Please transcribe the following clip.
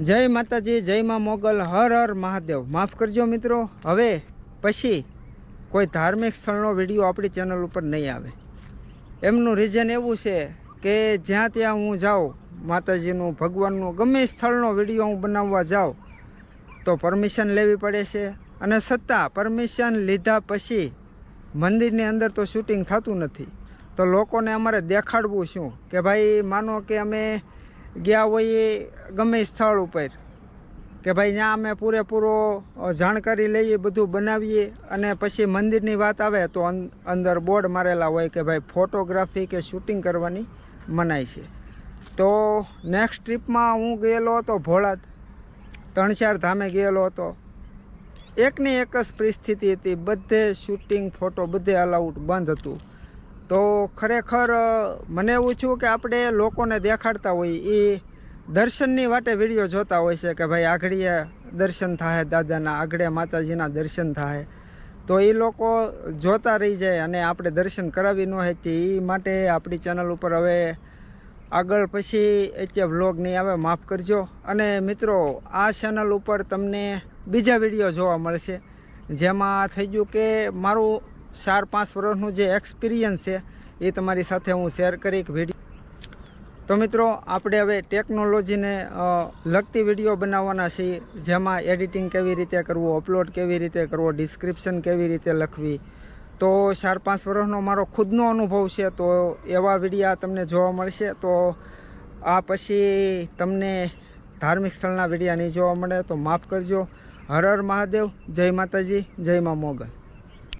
જય માતાજી, જય માં મોગલ, હર હર મહાદેવ. માફ કરજો મિત્રો, હવે પછી કોઈ ધાર્મિક સ્થળનો વીડિયો આપણી ચેનલ ઉપર નહીં આવે. એમનું રીઝન એવું છે કે જ્યાં ત્યાં હું જાઉં, માતાજીનું, ભગવાનનું, ગમે સ્થળનો વીડિયો હું બનાવવા જાઉં, તો પરમિશન લેવી પડે છે. અને છતાં પરમિશન લીધા પછી મંદિરની અંદર તો શૂટિંગ થતું નથી. તો લોકોને અમારે દેખાડવું શું? કે ભાઈ, માનો કે અમે ગયા હોઈએ ગમે સ્થળ ઉપર. કે ભાઈ ત્યાં અમે પૂરેપૂરો જાણકારી લઈએ, બધું બનાવીએ અને પછી મંદિરની વાત આવે તો અંદર બોર્ડ મારેલા હોય કે ભાઈ ફોટોગ્રાફી કે શૂટિંગ કરવાની મનાય છે. તો નેક્સ્ટ ટ્રીપમાં હું ગયેલો હતો ભોળાત. ત્રણ ચાર ધામે ગયેલો હતો. એકની એક જ પરિસ્થિતિ હતી. બધે શૂટિંગ ફોટો બધે અલાઉડ બંધ હતું. તો ખરેખર મને એવું છું કે આપણે લોકોને દેખાડતા હોય, એ દર્શનની વાટે વીડિયો જોતા હોય છે કે ભાઈ આગળીએ દર્શન થાય, દાદાના આગળે માતાજીના દર્શન થાય. તો એ લોકો જોતા રહી જાય અને આપણે દર્શન કરાવી ન હતી એ માટે આપણી ચેનલ ઉપર હવે આગળ પછી એટલે વ્લોગ નહીં આવે, માફ કરજો. અને મિત્રો, આ ચેનલ ઉપર તમને બીજા વીડિયો જોવા મળશે. જેમાં થઈ ગયું કે મારું ચાર પાંચ વર્ષનું જે એક્સપિરિયન્સ છે, એ તમારી સાથે હું શેર કરી એક વીડિયો તો મિત્રો, આપણે હવે ટેકનોલોજીને લગતી વીડિયો બનાવવાના છીએ, જેમાં એડિટિંગ કેવી રીતે કરવું અપલોડ કેવી રીતે કરવો ડિસ્ક્રિપ્શન કેવી રીતે લખવી. તો ચાર પાંચ વર્ષનો મારો ખુદનો અનુભવ છે, તો એવા વિડીયા તમને જોવા મળશે. તો આ પછી તમને ધાર્મિક સ્થળના વિડીયા નહીં જોવા મળે, તો માફ કરજો. હર હર મહાદેવ, જય માતાજી, જય મા મોગલ.